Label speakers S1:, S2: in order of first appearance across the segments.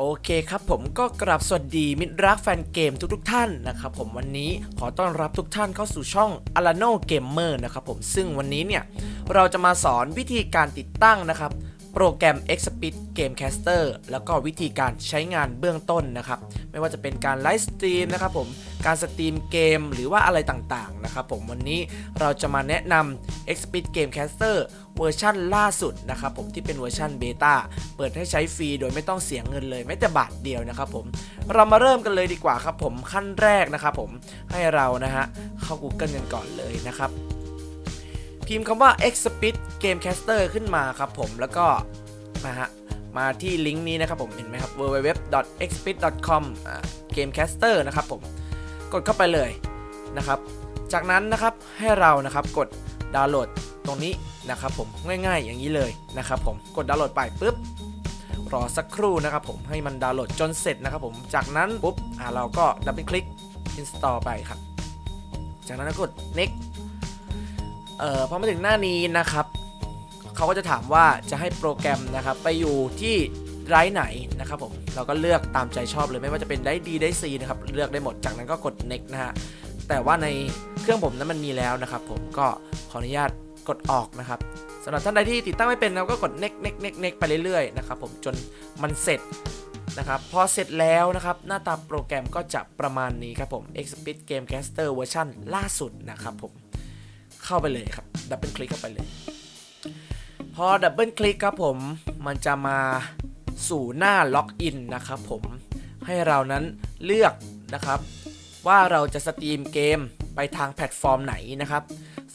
S1: โอเคครับผมก็กราบสวัสดีมิตรรักแฟนเกมทุกๆท่านนะครับผมวันนี้ขอต้อนรับทุกท่านเข้าสู่ช่อง Alano Gamer นะครับผมซึ่งวันนี้เนี่ย เราจะมาสอนวิธีการติดตั้งนะครับ โปรแกรม Xpit Gamecaster แล้วก็วิธีการใช้งานเบื้องต้นนะครับ ไม่ว่าจะเป็นการไลฟ์สตรีมนะครับผม การสตรีมเกมหรือว่าอะไรต่างๆนะครับผมวันนี้เราจะมาแนะนำ Xpeed Gamecaster เวอร์ชั่นล่าสุดนะครับผมที่เป็นเวอร์ชั่นเบต้าเปิดให้ใช้ฟรีโดยไม่ต้องเสียเงินเลยแม้แต่บาทเดียวนะครับผมเรามาเริ่มกันเลยดีกว่าครับผมขั้นแรกนะครับผมให้เรานะฮะเข้า Google กันก่อนเลยนะครับ พิมพ์คำว่า Xpeed Gamecaster ขึ้นมาครับผมแล้วก็มาฮะมาที่ลิงก์นี้นะครับผมเห็นไหมครับ www.xpeed.com Gamecaster นะครับผม ดเข้าไปเลยนะครับ จากนั้นนะครับให้เรานะครับกดดาวน์โหลดตรงนี้นะครับผมง่ายๆอย่างนี้เลยนะครับผมกดดาวน์โหลดไปปุ๊บรอสักครู่นะครับผมให้มันดาวน์โหลดจนเสร็จนะครับผมจากนั้นปุ๊บอ่าเราก็ดับเบิลคลิก install ไปครับ จากนั้นก็กด next เอ่อพอมาถึงหน้านี้นะครับเขาก็จะถามว่าจะให้โปรแกรมนะครับไปอยู่ที่ ไดร์ไหนนะครับผมเราก็เลือกตามใจชอบเลยไม่ว่าจะเป็นได้ดีได้ซีนะครับเลือกได้หมดจากนั้นก็กด next นะฮะแต่ว่าในเครื่องผมนั้นมันมีแล้วนะครับผมก็ขออนุญาตกดออกนะครับสำหรับท่านใดที่ติดตั้งไม่เป็นเราก็กด next next next next ไปเรื่อยๆนะครับผมจนมันเสร็จนะครับพอเสร็จแล้วนะครับหน้าตาโปรแกรมก็จะประมาณนี้ครับผม Xpeed Gamecaster เวอร์ชันล่าสุดนะครับผมเข้าไปเลยครับดับเบิลคลิกเข้าไปเลย พอดับเบิลคลิกครับผมมันจะมา สู่หน้าล็อกอินนะครับผมให้เรานั้นเลือกนะครับ ว่าเราจะสตรีมเกมไปทางแพลตฟอร์มไหนนะครับ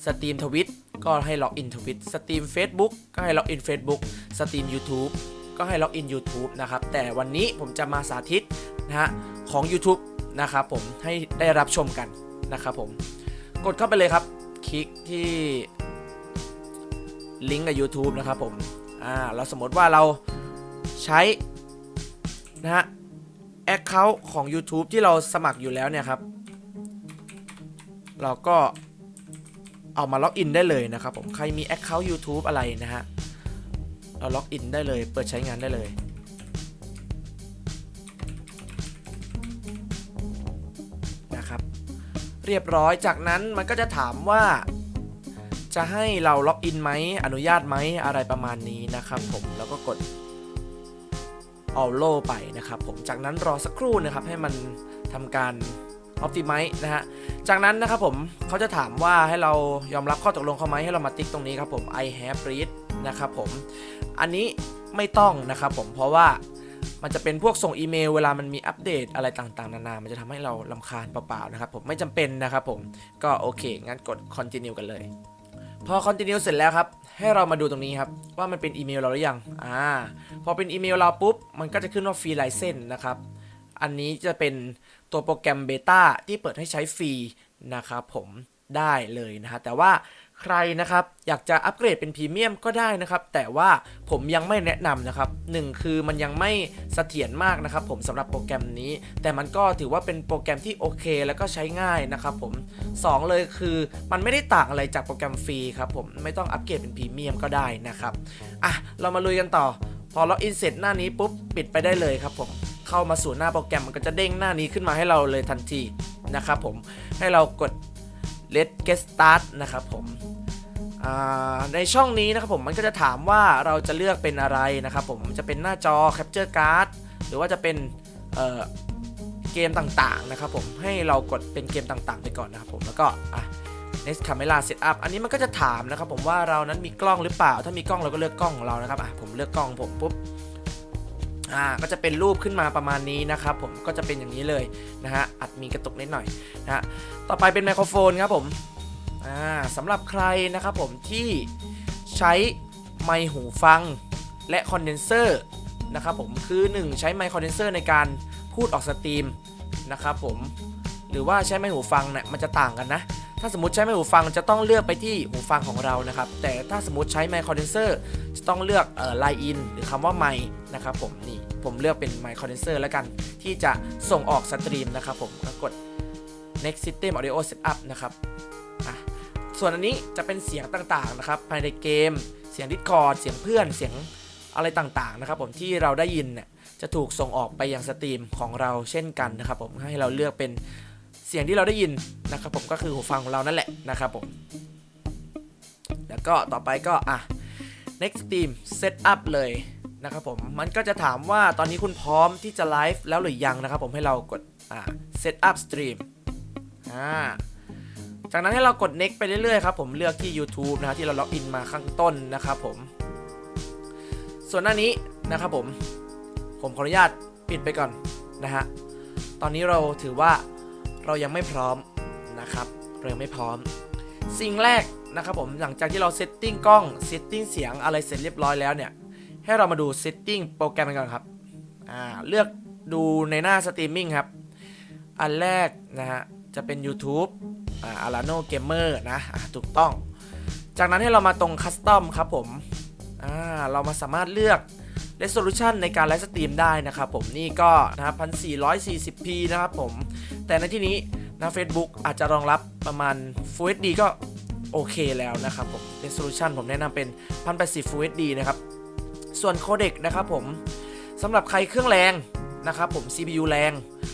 S1: สตรีมทวิตก็ให้ล็อกอินทวิตสตรีม Facebook ก็ให้ล็อกอิน Facebook สตรีม YouTube ก็ให้ล็อกอิน YouTube นะครับ แต่วันนี้ผมจะมาสาธิตนะฮะของ YouTube นะครับผมให้ได้รับชมกันนะครับผมกดเข้าไปเลยครับ คลิกที่ลิงก์กับ YouTube นะครับผมอ่าเราสมมติว่าเรา ใช้นะฮะ Account ของ YouTube ที่เราสมัครอยู่แล้วเนี่ยครับ เราก็เอามาล็อกอินได้เลยนะครับผมใครมี Account YouTube อะไรนะฮะเราล็อกอินได้เลย เปิดใช้งานได้เลย นะครับ เรียบร้อยจากนั้นมันก็จะถามว่า จะให้เราล็อกอินไหมอนุญาตไหมอะไรประมาณนี้นะครับผมแล้วก็กด Allow ไปนะครับผมจากนั้นรอสักครู่นะครับให้มันทำการ Optimize นะฮะ จากนั้นนะครับผมเขาจะถามว่าให้เรายอมรับข้อตกลงเขาไหมให้เรามาติ๊กตรงนี้ครับผม I have read นะครับผม อันนี้ไม่ต้องนะครับผมเพราะว่ามันจะเป็นพวกส่งอีเมลเวลามันมีอัปเดตอะไรต่างๆ นานา มันจะทำให้เราลำคาญเปล่าๆนะครับผมไม่จำเป็นนะครับผมก็โอเค งั้นกด continue กันเลย พอ continue เสร็จแล้วครับ ให้เรามาดูตรงนี้ครับ ว่ามันเป็นอีเมลเราหรือยังอ่าพอเป็นอีเมลเราปุ๊บ มันก็จะขึ้นว่าฟรีไลเซนนะครับ อันนี้จะเป็นตัวโปรแกรมเบต้าที่เปิดให้ใช้ฟรีนะครับผมได้เลยนะฮะแต่ว่า ใครนะครับอยากจะอัปเกรดเป็นพรีเมียมก็ได้นะครับ แต่ว่าผมยังไม่แนะนำนะครับหนึ่งคือมันยังไม่เสถียรมากนะครับ ผมสำหรับโปรแกรมนี้ แต่มันก็ถือว่าเป็นโปรแกรมที่โอเค แล้วก็ใช้ง่ายนะครับผมสองเลยคือมันไม่ได้ต่างอะไรจากโปรแกรมฟรีครับผมไม่ต้องอัปเกรดเป็นพรีเมียมก็ได้นะครับอะเรามาลุยกันต่อ พอล็อกอินเสร็จหน้านี้ปุ๊บปิดไปได้เลยครับผมเข้ามาสู่หน้าโปรแกรมมันก็จะเด้งหน้านี้ขึ้นมาให้เราเลยทันทีนะครับผมให้เรากด let's get start นะครับผม ในช่องนี้นะครับผมมันก็จะถามว่าเราจะเลือกเป็นอะไรนะครับผมจะเป็นหน้าจอ Capture Card หรือว่าจะเป็นเเกมต่างๆนะครับผมให้เรากดเป็นเกมต่างๆ ไปก่อนนะครับผมแล้วก็อะ next camera setup อันนี้มันก็จะถามนะครับผมว่าเรานั้นมีกล้องหรือเปล่า ถ้ามีกล้องเราก็เลือกกล้องของเรานะครับอะผมเลือกกล้องผมปุ๊บอ่าก็จะเป็นรูปขึ้นมาประมาณนี้นะครับผมก็จะเป็นอย่างนี้เลยนะฮะอัดมีกระตุกนิดหน่อยนะฮะต่อไปเป็นไมโครโฟนครับผม อ่าสำหรับใครนะครับผมที่ใช้ไมค์หูฟังและคอนเดนเซอร์นะครับผมคือ 1 ใช้ไมค์คอนเดนเซอร์ในการพูดออกสตรีมนะครับผมหรือว่าใช้ไมค์หูฟังเนี่ยมันจะต่างกันนะ ถ้าสมมติใช้ไมค์หูฟังจะต้องเลือกไปที่หูฟังของเรานะครับ แต่ถ้าสมมติใช้ไมค์คอนเดนเซอร์จะต้องเลือกเอ่อไลน์อินหรือคำว่าไมค์นะครับผมนี่ผมเลือกเป็นไมค์คอนเดนเซอร์แล้วกัน ที่จะส่งออกสตรีมนะครับผมก็กด next system audio setup นะครับ ส่วนอันนี้จะเป็นเสียงต่างๆนะครับภายในเกม เสียง Discord เสียงเพื่อนเสียงอะไรต่างๆนะครับผมที่เราได้ยินเนี่ยจะถูกส่งออกไปยังสตรีมของเราเช่นกันนะครับผมให้เราเลือกเป็นเสียงที่เราได้ยินนะครับผมก็คือหูฟังของเรานั่นแหละนะครับผม แล้วก็ต่อไปก็อะ next stream setup เลยนะครับผมมันก็จะถามว่าตอนนี้คุณพร้อมที่จะไลฟ์แล้วหรือยังนะครับผมให้เรากดอ่า setup stream อ่า จากนั้นให้เรากด next ไปเรื่อยๆครับผมเลือกที่ YouTube นะฮะที่เราล็อกอินมาข้างต้นนะครับผม ส่วนหน้านี้นะครับผม ผมขออนุญาตปิดไปก่อนนะฮะตอนนี้เราถือว่าเรายังไม่พร้อมนะครับเรายังไม่พร้อม สิ่งแรกนะครับผมหลังจากที่เราเซตติ้งกล้องเซตติ้งเสียงอะไรเสร็จเรียบร้อยแล้วเนี่ย ให้เรามาดูเซตติ้งโปรแกรมกันก่อนครับอ่าเลือกดูในหน้าสตรีมมิ่งครับ อันแรกนะฮะจะเป็น YouTube อ่า Alano Gamer นะถูกต้อง จากนั้นให้เรามาตรงคัสตอมครับผมอ่าเรามาสามารถเลือก resolution ในการไลฟ์สตรีมได้นะครับผมนี่ก็นะครับ 1440p นะครับผม แต่ในที่นี้นะ Facebook อาจจะรองรับประมาณ Full HD ก็โอเคแล้วนะครับผม resolution ผมแนะนำเป็น 1080 Full HD นะครับ ส่วนโคเด็กนะครับผมสำหรับใครเครื่องแรง นะครับผม CPU แรง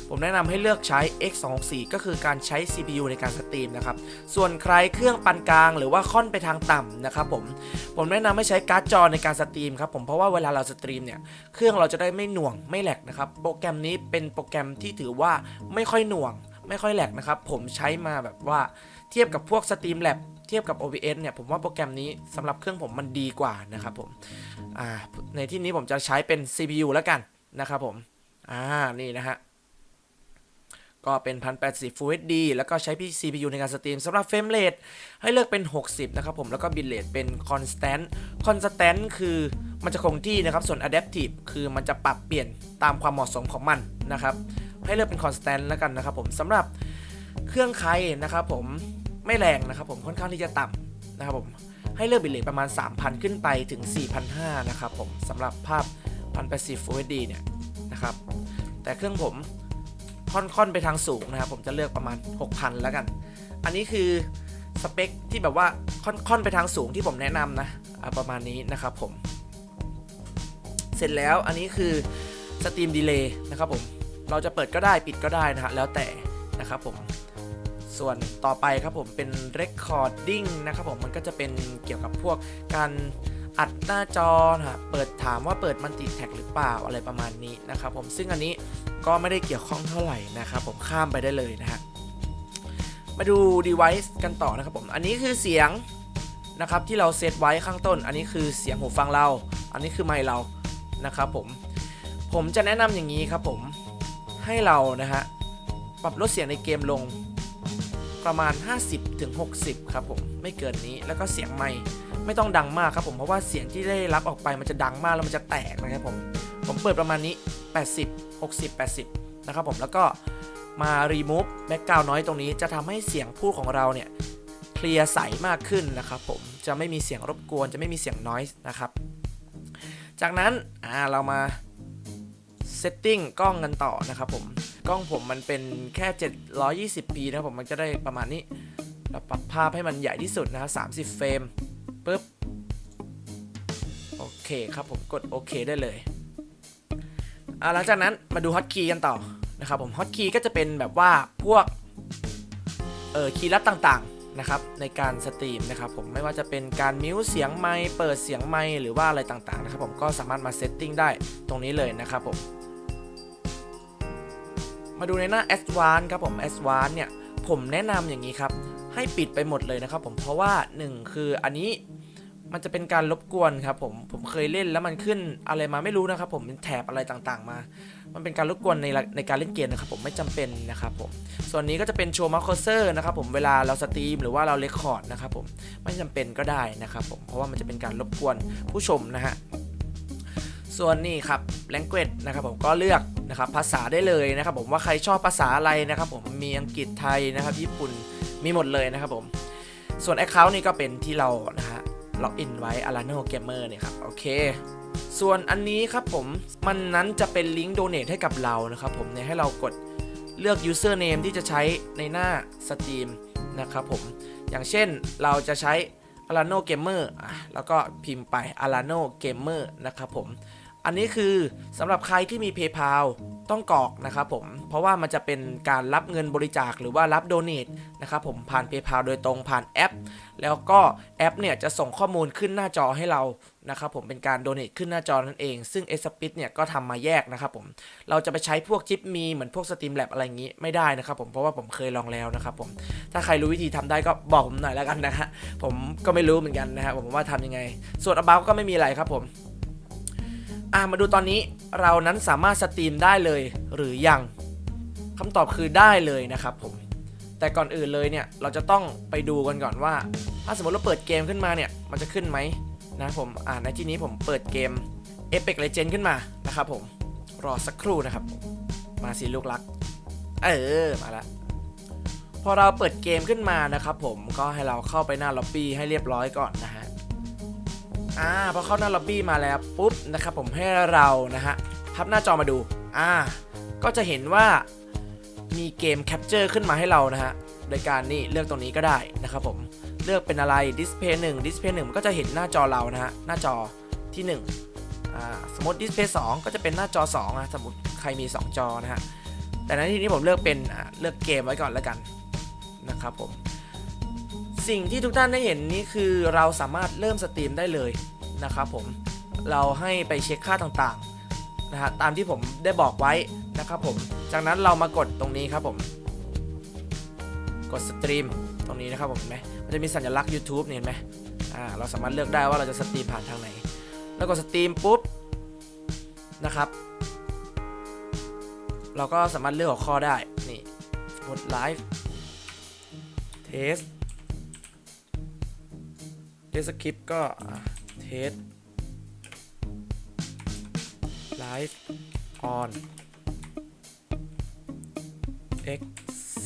S1: ผมแนะนำให้เลือกใช้ X264 ก็คือการใช้ CPU ในการสตรีมนะครับ ส่วนใครเครื่องปานกลางหรือว่าค่อนไปทางต่ำนะครับผม ผมแนะนำให้ใช้การ์ดจอในการสตรีมครับผม เพราะว่าเวลาเราสตรีมเนี่ย เครื่องเราจะได้ไม่หน่วงไม่แหลกนะครับ โปรแกรมนี้เป็นโปรแกรมที่ถือว่าไม่ค่อยหน่วง ไม่ค่อยแหลกนะครับ ผมใช้มาแบบว่าเทียบกับพวก Stream Lab เทียบกับ OBS เนี่ยผมว่าโปรแกรมนี้สำหรับเครื่องผมมันดีกว่านะครับผมในที่นี้ผมจะใช้เป็น CPU แล้วกันนะครับผม อ่า นี่นะฮะ ก็เป็น 1080 Full HD แล้วก็ใช้ CPU ในการสตรีมสำหรับเฟรมเรทให้เลือกเป็น 60 นะครับผม แล้วก็บิตเรทเป็น constant constant คือมันจะคงที่นะครับ ส่วน adaptive คือมันจะปรับเปลี่ยนตามความเหมาะสมของมันนะครับ ให้เลือกเป็น constant แล้วกันนะครับผมสำหรับเครื่องใครนะครับผมไม่แรงนะครับผมค่อนข้างที่จะต่ำนะครับผมให้เลือกบิตเรทประมาณ 3,000 ขึ้นไปถึง 4,500 นะครับผมสำหรับภาพ1080 Full HD เนี่ย นะครับ แต่เครื่องผมค่อนๆไปทางสูงนะครับ ผมจะเลือกประมาณ 6,000 แล้วกัน อันนี้คือสเปคที่แบบว่าค่อนๆไปทางสูงที่ผมแนะนำนะประมาณนี้นะครับผม เสร็จแล้วอันนี้คือสตรีมดีเลย์นะครับผม เราจะเปิดก็ได้ปิดก็ได้นะฮะแล้วแต่นะครับผม ส่วนต่อไปครับผมเป็น Recording นะครับผมมันก็จะเป็นเกี่ยวกับพวกการ อัดหน้าจอนะฮะเปิดถามว่าเปิดมันติดแท็กหรือเปล่าอะไรประมาณนี้นะครับผมซึ่งอันนี้ก็ไม่ได้เกี่ยวข้องเท่าไหร่นะครับผมข้ามไปได้เลยนะฮะมาดู device กันต่อนะครับผม อันนี้คือเสียงนะครับที่เราเซตไว้ข้างต้น อันนี้คือเสียงหูฟังเรา อันนี้คือไมค์เรานะครับผม ผมจะแนะนำอย่างนี้ครับผม ให้เรานะฮะปรับลดเสียงในเกมลงประมาณ 50-60 ครับผม ไม่เกินนี้ แล้วก็เสียงไมค์ ไม่ต้องดังมากครับผมเพราะว่าเสียงที่ได้รับออกไปมันจะดังมากแล้วมันจะแตกนะครับผมผมเปิดประมาณนี้ 80 60 80 นะครับผมแล้วก็มา remove background น้อยตรงนี้จะทำให้เสียงพูดของเราเนี่ยเคลียร์ใสมากขึ้นนะครับผมจะไม่มีเสียงรบกวนจะไม่มีเสียง noise นะครับ จากนั้นอ่าเรามา setting กล้องกันต่อนะครับผมกล้องผมมันเป็นแค่ 720p นะครับผมมันจะได้ประมาณนี้เราปรับภาพให้มันใหญ่ที่สุดนะครับ30 เฟรม ปึ๊บ โอเคครับผมกดโอเคได้เลยอ่าหลังจากนั้นมาดูฮอตคีย์กันต่อนะครับผมฮอตคีย์ก็จะเป็นแบบว่าพวกเออคีย์ลัดต่างๆนะครับในการสตรีมนะครับผมไม่ว่าจะเป็นการมิวเสียงไมค์เปิดเสียงไมค์หรือว่าอะไรต่างๆนะครับผมก็สามารถมาเซตติ้งได้ตรงนี้เลยนะครับผมมาดูในหน้า Advanced ครับผม Advanced เนี่ยผมแนะนำอย่างนี้ครับให้ปิดไปหมดเลยนะครับผมเพราะว่า 1 คืออันนี้ มันจะเป็นการรบกวนครับผมผมเคยเล่นแล้วมันขึ้นอะไรมาไม่รู้นะครับผมเป็นแถบอะไรต่างๆมา มันเป็นการรบกวนในในการเล่นเกมนะครับผมไม่จำเป็นนะครับผมส่วนนี้ก็จะเป็นโชว์มาร์คเซอร์นะครับผมเวลาเราสตรีมหรือว่าเราเรคคอร์ดนะครับผมไม่จำเป็นก็ได้นะครับผมเพราะว่ามันจะเป็นการรบกวนผู้ชมนะฮะส่วนนี้ครับ language นะครับผมก็เลือกนะครับภาษาได้เลยนะครับผมว่าใครชอบภาษาอะไรนะครับผมมีอังกฤษไทยนะครับญี่ปุ่นมีหมดเลยนะครับผมส่วน Account นี่ก็เป็นที่เรานะฮะ ล็อกอินไว้ Alano Gamer เนี่ยครับ โอเค ส่วนอันนี้ครับผม มันนั้นจะเป็นลิงก์โดเน a t ให้กับเรานะครับผมเนี่ยให้เรากดเลือก username ที่จะใช้ในหน้าสตรีมนะครับผม อย่างเช่นเราจะใช้ Alano Gamer อะแล้วก็พิมพ์ไป Alano Gamer นะครับผม อันนี้คือสำหรับใครที่มี PayPal ต้องกรอกนะครับผมเพราะว่ามันจะเป็นการรับเงินบริจาคหรือว่ารับโดเน a นะครับผมผ่าน PayPal โดยตรงผ่านแอป แล้วก็แอปเนี่ยจะส่งข้อมูลขึ้นหน้าจอให้เรานะครับผมเป็นการโดเน a ขึ้นหน้าจอนั่นเอง ซึ่ง s p i t เนี่ยก็ทำมาแยกนะครับผมเราจะไปใช้พวกจิปมีเหมือนพวก Steam Lab อะไรอย่างนี้ไม่ได้นะครับผมเพราะว่าผมเคยลองแล้วนะครับผมถ้าใครรู้วิธีทำได้ก็บอกผมหน่อยแล้วกันนะฮะผมก็ไม่รู้เหมือนกันนะฮะผมว่าทำยังไง ส่วน about ก็ไม่มีอะไรครับผม อะมาดูตอนนี้เรานั้นสามารถสตรีมได้เลยหรือยังคำตอบคือได้เลยนะครับผม แต่ก่อนอื่นเลยเนี่ยเราจะต้องไปดูกันก่อนว่า ถ้าสมมติเราเปิดเกมขึ้นมาเนี่ยมันจะขึ้นไหมนะผมอ่าในที่นี้ผมเปิดเกม Apex Legend ขึ้นมานะครับผมรอสักครู่นะครับ มาสิลูกรัก เออมาละพอเราเปิดเกมขึ้นมานะครับผมก็ให้เราเข้าไปหน้าล็อบบี้ให้เรียบร้อยก่อนนะฮะ อ่าพอเข้าหน้าล็อบบี้มาแล้วปุ๊บนะครับผมให้เรานะฮะพับหน้าจอมาดูอ่าก็จะเห็นว่ามีเกมแคปเจอร์ขึ้นมาให้เรานะฮะโดยการนี่เลือกตรงนี้ก็ได้นะครับผมเลือกเป็นอะไรดิสเพย์หนึ่งดิสเพย์หนึ่งก็จะเห็นหน้าจอเรานะฮะหน้าจอที่1อ่าสมมติดิสเพย์สองก็จะเป็นหน้าจอ2นะสมมติใครมี 2 จอนะฮะแต่ในที่นี้ผมเลือกเป็นเลือกเกมไว้ก่อนแล้วกันนะครับผม สิ่งที่ทุกท่านได้เห็นนี้คือเราสามารถเริ่มสตรีมได้เลยนะครับผมเราให้ไปเช็คค่าต่างๆนะฮะตามที่ผมได้บอกไว้นะครับผมจากนั้นเรามากดตรงนี้ครับผม กดสตรีมตรงนี้นะครับผมเห็นไหมมันจะมีสัญลักษณ์ YouTube เห็นไหมอ่าเราสามารถเลือกได้ว่าเราจะสตรีมผ่านทางไหน แล้วกดสตรีมปุ๊บนะครับเราก็สามารถเลือกหัวข้อได้ นี่กดไลฟ์เทส เทสคริปก็เทสไลฟ์ออน X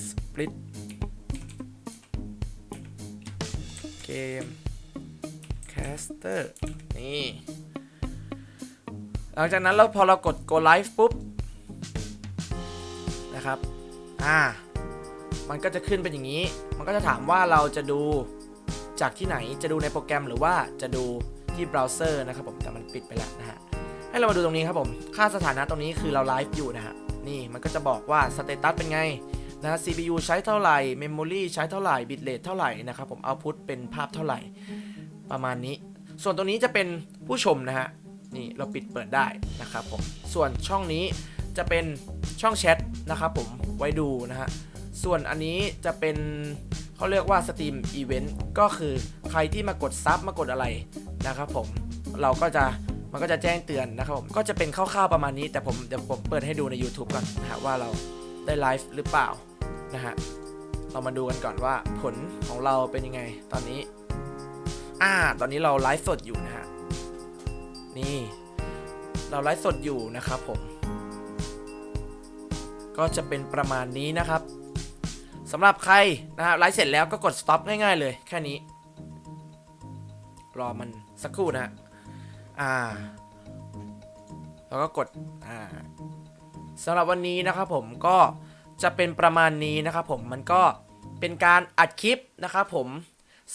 S1: split เกม caster นี่ หลังจากนั้นเราพอเรากด go live ปุ๊บ นะครับ อ่า มันก็จะขึ้นเป็นอย่างนี้ มันก็จะถามว่าเราจะดู จากที่ไหนจะดูในโปรแกรมหรือว่าจะดูที่เบราว์เซอร์นะครับผมแต่มันปิดไปแล้วนะฮะให้เรามาดูตรงนี้ครับผม ค่าสถานะตรงนี้คือเราไลฟ์อยู่นะฮะ นี่มันก็จะบอกว่าสเตตัสเป็นไงนะ CPU ใช้เท่าไหร่ Memory ใช้เท่าไหร่ Bitrate เท่าไหร่นะครับผม Output เป็นภาพเท่าไหร่ ประมาณนี้ ส่วนตรงนี้จะเป็นผู้ชมนะฮะ นี่เราปิดเปิดได้นะครับผม ส่วนช่องนี้จะเป็นช่องแชทนะครับผม ไว้ดูนะฮะ ส่วนอันนี้จะเป็น เขาเรียกว่า Steam Event ก็คือใครที่มากดซับมากดอะไรนะครับผมเราก็จะมันก็จะแจ้งเตือนนะครับผมก็จะเป็นคร่าวๆประมาณนี้ แต่ผมเดี๋ยวผมเปิดให้ดูใน YouTube ก่อนนะฮะว่าเราได้ไลฟ์หรือเปล่านะฮะเรามาดูกันก่อนว่าผลของเราเป็นยังไงตอนนี้อ่าตอนนี้เราไลฟ์สดอยู่นะฮะนี่เราไลฟ์สดอยู่นะครับผมก็จะเป็นประมาณนี้นะครับ สำหรับใครนะครับไลฟ์เสร็จแล้วก็กด stop ง่ายๆ เลยแค่นี้ รอมันสักครู่นะฮะอ่า แล้วก็กดอ่าสำหรับวันนี้นะครับผมก็จะเป็นประมาณนี้นะครับผมมันก็เป็นการอัดคลิปนะครับผม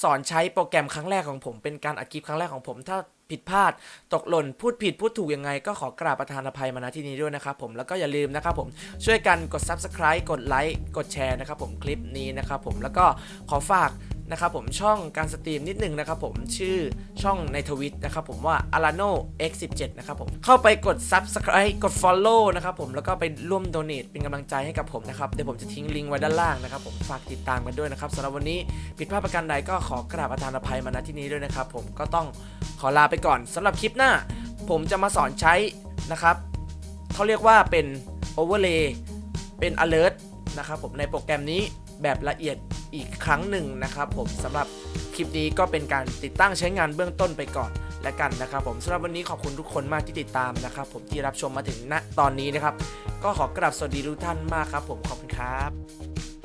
S1: สอนใช้โปรแกรมครั้งแรกของผม เป็นการอัดคลิปครั้งแรกของผม ถ้า ผิดพลาดตกหล่นพูดผิดพูดถูกยังไง ก็ขอกราบประธานอภัยมาณที่นี้ด้วยนะครับผมแล้วก็อย่าลืมนะครับผมช่วยกันกด Subscribe กดไลค์กดแชร์นะครับผมคลิปนี้นะครับผมแล้วก็ขอฝาก นะครับผมช่องการสตรีมนิดนึงนะครับผมชื่อช่องในทวิตนะครับผมว่า Alano X17 นะครับผมเข้าไปกด Subscribe กด Follow นะครับผมแล้วก็ไปร่วม Donate เป็นกำลังใจให้กับผมนะครับเดี๋ยวผมจะทิ้งลิงก์ไว้ด้านล่างนะครับผมฝากติดตามกันด้วยนะครับสำหรับวันนี้ผิดพลาดประการใดก็ขอกราบประทานอภัยมาณที่นี้ด้วยนะครับผมก็ต้องขอลาไปก่อนสำหรับคลิปหน้า ผมจะมาสอนใช้นะครับเขาเรียกว่าเป็น overlay เป็น alert นะครับผมในโปรแกรมนี้แบบละเอียด อีกครั้งหนึ่งนะครับผมสำหรับคลิปนี้ก็เป็นการติดตั้งใช้งานเบื้องต้นไปก่อนและกันนะครับผมสำหรับวันนี้ขอบคุณทุกคนมากที่ติดตามนะครับผมที่รับชมมาถึงณตอนนี้นะครับ ก็ขอกราบสวัสดีทุกท่านมากครับ ผมขอบคุณครับ